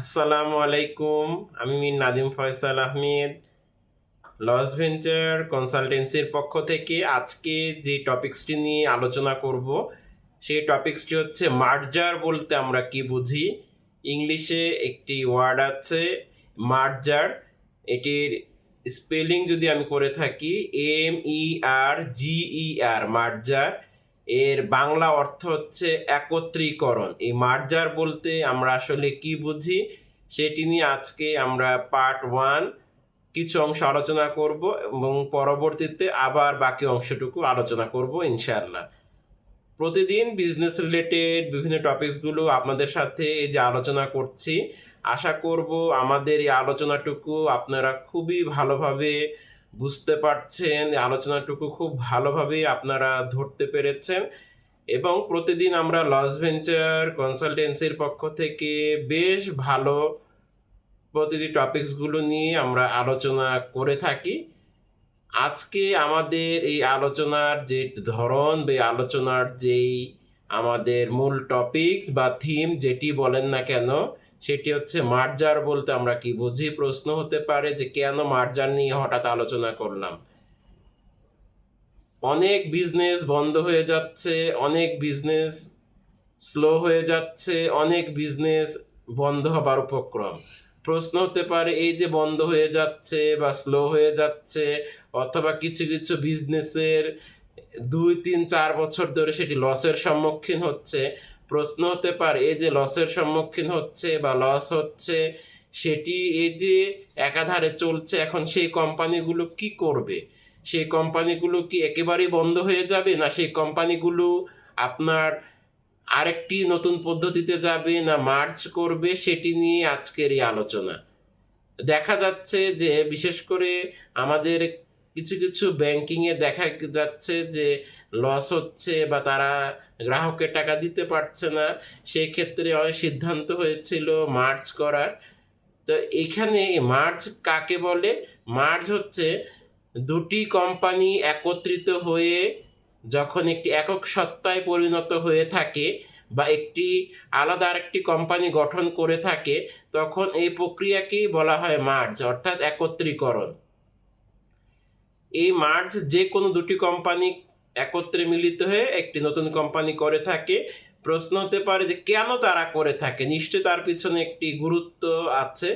আসসালামু আলাইকুম, আমি নাদিম ফয়সাল আহমেদ লস ভেঞ্চার কনসালটেন্সির পক্ষ থেকে আজকে যে টপিক্সটি নিয়ে আলোচনা করব, সেই টপিক্সটি হচ্ছে মার্জার বলতে আমরা কি বুঝি? ইংলিশে একটি ওয়ার্ড আছে, মার্জার। এটির স্পেলিং যদি আমি করে থাকি এম ই আর জি ই আর মার্জার। এর বাংলা অর্থ হচ্ছে একত্রীকরণ। এই মার্জার বলতে আমরা আসলে কি বুঝি? সেটি নিয়ে আজকে আমরা পার্ট ওয়ান কিছু অংশ আলোচনা করব এবং পরবর্তীতে আবার বাকি অংশটুকু আলোচনা করব ইনশাআল্লাহ। প্রতিদিন বিজনেস রিলেটেড বিভিন্ন টপিকসগুলো আপনাদের সাথে এই যে আলোচনা করছি। আশা করব আমাদের এই আলোচনাটুকু আপনারা খুবই ভালোভাবে বুঝতে পারছেন আলোচনাটুকু খুব ভালোভাবে আপনারা ধরতে পেরেছেন এবং প্রতিদিন আমরা লস ভেঞ্চার কনসালটেন্সির পক্ষ থেকে বেশ ভালো প্রতিটি টপিকসগুলো নিয়ে আমরা আলোচনা করে থাকি। আজকে আমাদের এই আলোচনার যে ধরন বা আলোচনার যেই আমাদের মূল টপিকস বা থিম যেটি বলেন না কেন সেটি হচ্ছে মার্জার বলতে আমরা কি বুঝি? প্রশ্ন হতে পারে যে কেন মার্জার নিয়ে হঠাৎ আলোচনা করলাম। অনেক বিজনেস বন্ধ হয়ে যাচ্ছে, অনেক বিজনেস স্লো হয়ে যাচ্ছে, অনেক বিজনেস বন্ধ হবার উপক্রম। প্রশ্ন হতে পারে এই যে বন্ধ হয়ে যাচ্ছে বা স্লো হয়ে যাচ্ছে, অথবা কিছু কিছু বিজনেসের দুই, তিন, চার বছর ধরে সেটি লসের সম্মুখীন হচ্ছে প্রশ্ন হতে পারে এই যে লসের সম্মুখীন হচ্ছে বা লস হচ্ছে, সেটি এই যে একাধারে চলছে, এখন সেই কোম্পানিগুলো কি করবে? সেই কোম্পানিগুলো কি একেবারেই বন্ধ হয়ে যাবে? না সেই কোম্পানিগুলো আপনার আরেকটি নতুন পদ্ধতিতে যাবে, না মার্চ করবে? সেটি নিয়ে আজকের এই আলোচনা। দেখা যাচ্ছে যে বিশেষ করে আমাদের কিছু কিছু ব্যাংকিংয়ে দেখা যাচ্ছে যে লস হচ্ছে বা তারা গ্রাহকের টাকা দিতে পারছে না। সেই ক্ষেত্রে অনেক সিদ্ধান্ত হয়েছিল মার্চ করার। তো এখানে মার্চ কাকে বলে? মার্চ হচ্ছে দুটি কোম্পানি একত্রিত হয়ে যখন একটি একক সত্তায় পরিণত হয়ে থাকে বা একটি আলাদা আরেকটি কোম্পানি গঠন করে থাকে, তখন এই প্রক্রিয়াকেই বলা হয় মার্জ অর্থাৎ একত্রীকরণ। এই মার্জ যে কোনো দুটি কোম্পানি একত্রে মিলিত হয়ে একটি নতুন কোম্পানি করে থাকে। প্রশ্ন হতে পারে যে কেন তারা করে থাকে? নিশ্চয় তার পিছনে একটি গুরুত্ব আছে।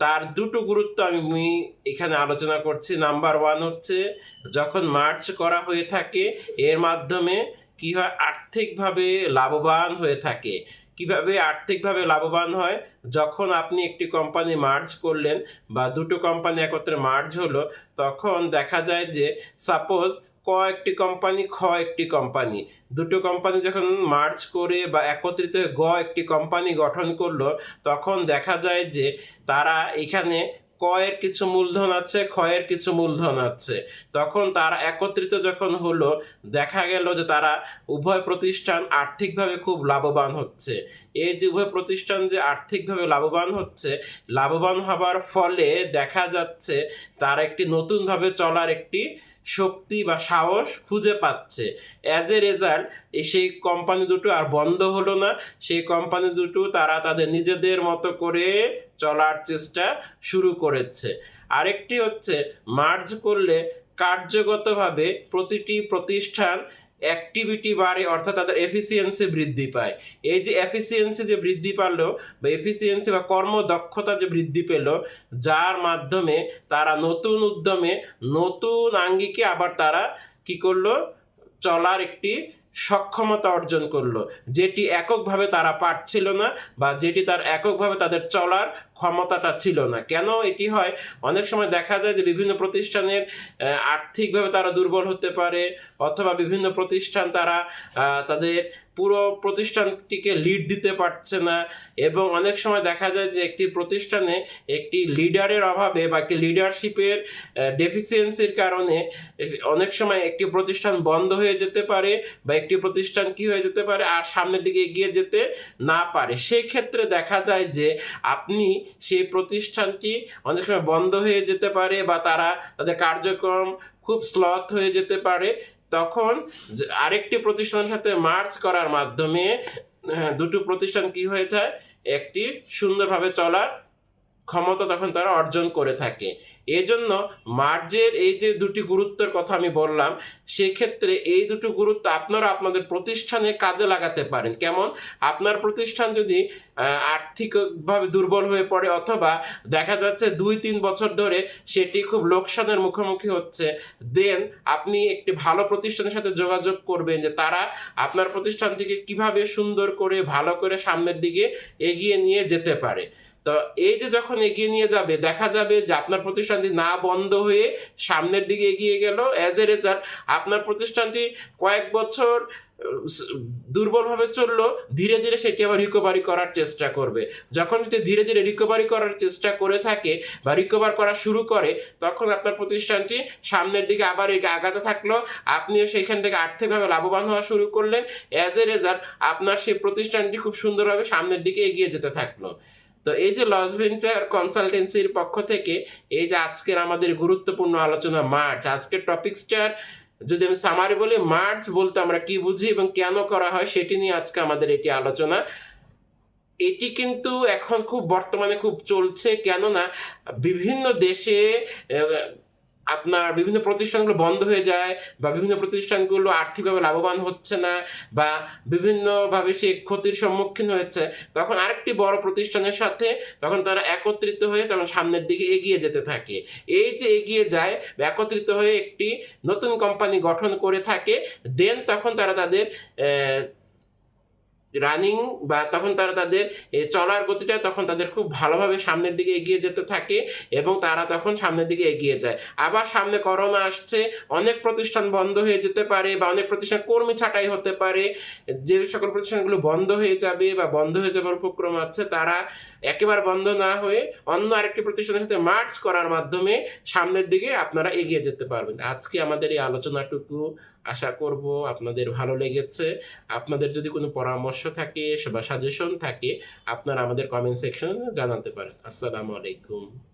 তার দুটো গুরুত্ব আমি এখানে আলোচনা করছি। নাম্বার ওয়ান হচ্ছে, যখন মার্চ করা হয়ে থাকে, এর মাধ্যমে কি হয়? আর্থিকভাবে লাভবান হয়ে থাকে। কীভাবে আর্থিকভাবে লাভবান হয়, যখন আপনি একটি কোম্পানি মার্জ করলেন বা দুটো কোম্পানি একত্রে মার্জ হলো, তখন দেখা যায় যে সাপোজ ক একটি কোম্পানি খ একটি কোম্পানি দুটো কোম্পানি যখন মার্জ করে বা একত্রিত গ একটি কোম্পানি গঠন করল, তখন দেখা যায় যে তারা এখানে কয়ের কিছু মূলধন আছে, ক্ষয়ের কিছু মূলধন আছে। তখন তারা একত্রিত যখন হলো, দেখা গেল যে তারা উভয় প্রতিষ্ঠান আর্থিকভাবে খুব লাভবান হচ্ছে। এই যে উভয় প্রতিষ্ঠান যে আর্থিকভাবে লাভবান হচ্ছে, লাভবান হবার ফলে দেখা যাচ্ছে তারা একটি নতুনভাবে চলার একটি শক্তি বা সাহস খুঁজে পাচ্ছে। অ্যাজ এ রেজাল্ট সেই কোম্পানি দুটো আর বন্ধ হলো না। সেই কোম্পানি দুটো তারা তাদের নিজেদের মতো করে চলার চেষ্টা শুরু করেছে। আরেকটি হচ্ছে মার্জ করলে কার্যগতভাবে প্রতিটি প্রতিষ্ঠান অ্যাক্টিভিটি বাড়ে, অর্থাৎ তাদের এফিসিয়েন্সি বৃদ্ধি পায়। এই যে এফিসিয়েন্সি যে বৃদ্ধি পারল, বা এফিসিয়েন্সি বা কর্মদক্ষতা যে বৃদ্ধি পেল, যার মাধ্যমে তারা নতুন উদ্যমে নতুন আঙ্গিকে আবার তারা কি করল? চলার একটি সক্ষমতা অর্জন করল। যেটি এককভাবে তারা পারছিল না বা যেটি তার এককভাবে তাদের চলার ক্ষমতাটা ছিল না। কেন এটি হয়? অনেক সময় দেখা যায় যে বিভিন্ন প্রতিষ্ঠানের আর্থিকভাবে তারা দুর্বল হতে পারে অথবা বিভিন্ন প্রতিষ্ঠান তারা তাদের পুরো প্রতিষ্ঠানটিকে লিড দিতে পারছে না এবং অনেক সময় দেখা যায় যে একটি প্রতিষ্ঠানে একটি লিডারের অভাবে বা একটি লিডারশিপের ডেফিসিয়েন্সির কারণে, অনেক সময় একটি প্রতিষ্ঠান বন্ধ হয়ে যেতে পারে বা একটি প্রতিষ্ঠান কি হয়ে যেতে পারে আর সামনের দিকে এগিয়ে যেতে না পারে? সেই ক্ষেত্রে দেখা যায় যে আপনি সেই প্রতিষ্ঠানটি অনেক সময় বন্ধ হয়ে যেতে পারে বা তারা তাদের কার্যক্রম খুব স্লথ হয়ে যেতে পারে। তখন আরেকটি প্রতিষ্ঠানের সাথে মার্চ করার মাধ্যমে হ্যাঁ, দুটো প্রতিষ্ঠান কি হয়ে যায়? একটি সুন্দরভাবে চলার ক্ষমতা তখন তারা অর্জন করে থাকে। এই জন্য মার্জের এই যে দুটি গুরুত্বের কথা আমি বললাম, সেক্ষেত্রে এই দুটো গুরুত্ব আপনারা আপনাদের প্রতিষ্ঠানে কাজে লাগাতে পারেন। কেমন? আপনার প্রতিষ্ঠান যদি আর্থিকভাবে দুর্বল হয়ে পড়ে অথবা দেখা যাচ্ছে দুই, তিন বছর ধরে সেটি খুব লোকসানের মুখোমুখি হচ্ছে, দেন আপনি একটি ভালো প্রতিষ্ঠানের সাথে যোগাযোগ করবেন যে তারা আপনার প্রতিষ্ঠানটিকে কীভাবে সুন্দর করে, ভালো করে সামনের দিকে এগিয়ে নিয়ে যেতে পারে। তো এই যে যখন এগিয়ে নিয়ে যাবে, দেখা যাবে যে আপনার প্রতিষ্ঠানটি না বন্ধ হয়ে সামনের দিকে এগিয়ে গেল। অ্যাজ এ রেজাল্ট আপনার প্রতিষ্ঠানটি কয়েক বছর দুর্বলভাবে চলল, ধীরে ধীরে সেটি আবার রিকভারি করার চেষ্টা করবে। যখন সেটি ধীরে ধীরে রিকভারি করার চেষ্টা করে থাকে বা রিকভার করা শুরু করে, তখন আপনার প্রতিষ্ঠানটি সামনের দিকে আবার আগাতে থাকল। আপনিও সেইখান থেকে আর্থিকভাবে লাভবান হওয়া শুরু করলেন। অ্যাজ এ রেজাল্ট আপনার সেই প্রতিষ্ঠানটি খুব সুন্দরভাবে সামনের দিকে এগিয়ে যেতে থাকল। তো এই যে লস ভেঞ্চার কনসালটেন্সির পক্ষ থেকে এই যে আজকের আমাদের গুরুত্বপূর্ণ আলোচনা মার্চ আজকের টপিক্সটার যদি আমি সামারি বলি মার্চ বলতে আমরা কি বুঝি এবং কেন করা হয় সেটি নিয়ে আজকে আমাদের এটি আলোচনা। এটি কিন্তু এখন খুব বর্তমানে খুব চলছে, কেননা বিভিন্ন দেশে আপনার বিভিন্ন প্রতিষ্ঠানগুলো বন্ধ হয়ে যায় বা বিভিন্ন প্রতিষ্ঠানগুলো আর্থিকভাবে লাভবান হচ্ছে না বা বিভিন্নভাবে সে ক্ষতির সম্মুখীন হয়েছে, তখন আরেকটি বড় প্রতিষ্ঠানের সাথে তখন তারা একত্রিত হয়ে তখন সামনের দিকে এগিয়ে যেতে থাকে। এই যে এগিয়ে যায়, একত্রিত হয়ে একটি নতুন কোম্পানি গঠন করে থাকে দেন তখন তারা তাদের রানিং বা তখন তারা তাদের চলার গতিটা তখন তাদের খুব ভালোভাবে সামনের দিকে এগিয়ে যেতে থাকে এবং তারা তখন সামনের দিকে এগিয়ে যায়। আবার সামনে করোনা আসছে, অনেক প্রতিষ্ঠান বন্ধ হয়ে যেতে পারে বা অনেক প্রতিষ্ঠান কর্মী ছাঁটাই হতে পারে। যে সকল প্রতিষ্ঠানগুলো বন্ধ হয়ে যাবে বা বন্ধ হয়ে যাবার উপক্রম আছে, তারা একেবারে বন্ধ না হয়ে অন্য আরেকটি প্রতিষ্ঠানের সাথে মার্চ করার মাধ্যমে সামনের দিকে আপনারা এগিয়ে যেতে পারবেন। আজকে আমাদের এই আলোচনাটুকু আশা করব আপনাদের ভালো লেগেছে। আপনাদের যদি কোনো পরামর্শ থাকে বা সাজেশন থাকে আপনারা আমাদের কমেন্ট সেকশনে জানাতে পারেন। আসসালামু আলাইকুম।